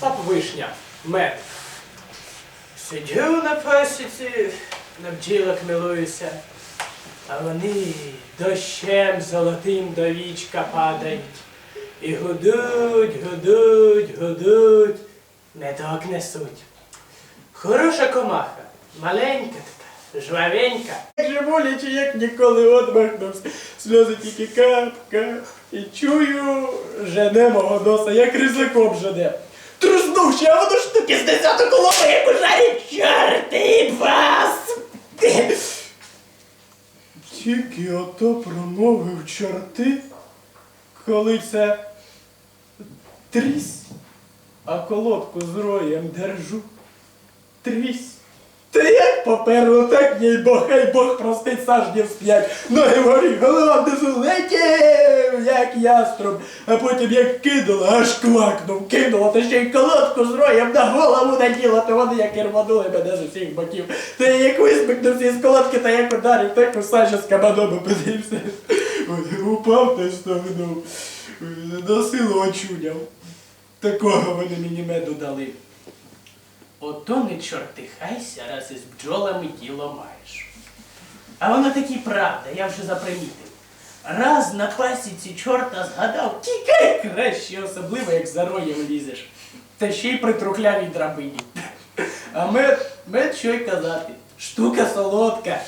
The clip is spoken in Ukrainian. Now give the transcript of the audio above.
Остап Вишня, мед. Сидю на пасіці, на бджілок милуюся, а вони дощем золотим до вічка падають. І гудуть, гудуть, гудуть, медок несуть. Хороша комаха, маленька така, жвавенька. Же боляче, як ніколи одмахнувся. Сльози тільки кап, кап. І чую, жене мого носа, як ризиком жене. Труснувши, а воно штуки з десяток лома, як у чорти вас! Тільки ото промовив чорти, коли це трісь, а колодку з роєм держу. Трісь. Та як поперло, так їй Бог, хай Бог простить сажнів сп'ять. Ноги вгорі, голова внизу летів, як яструб, а потім як кинула, аж квакнув, кинула, та ще й колодку з роєм на голову наділа, то вони як ірванули мене з усіх боків. Та я як висмикнувся із колодки, та як ударив, так у Саша з кабаном опинився. Упав та стогнув. На силу очуняв. Такого вони мені меду дали. Ото не чортихайся, раз із бджолами діло маєш. А воно таки правда, я вже запримітив. Раз на пасіці чорта згадав, тікай краще, особливо як за роєм лізеш. Та ще й при трухлявій драбині. А мед, мед що й казати, штука солодка.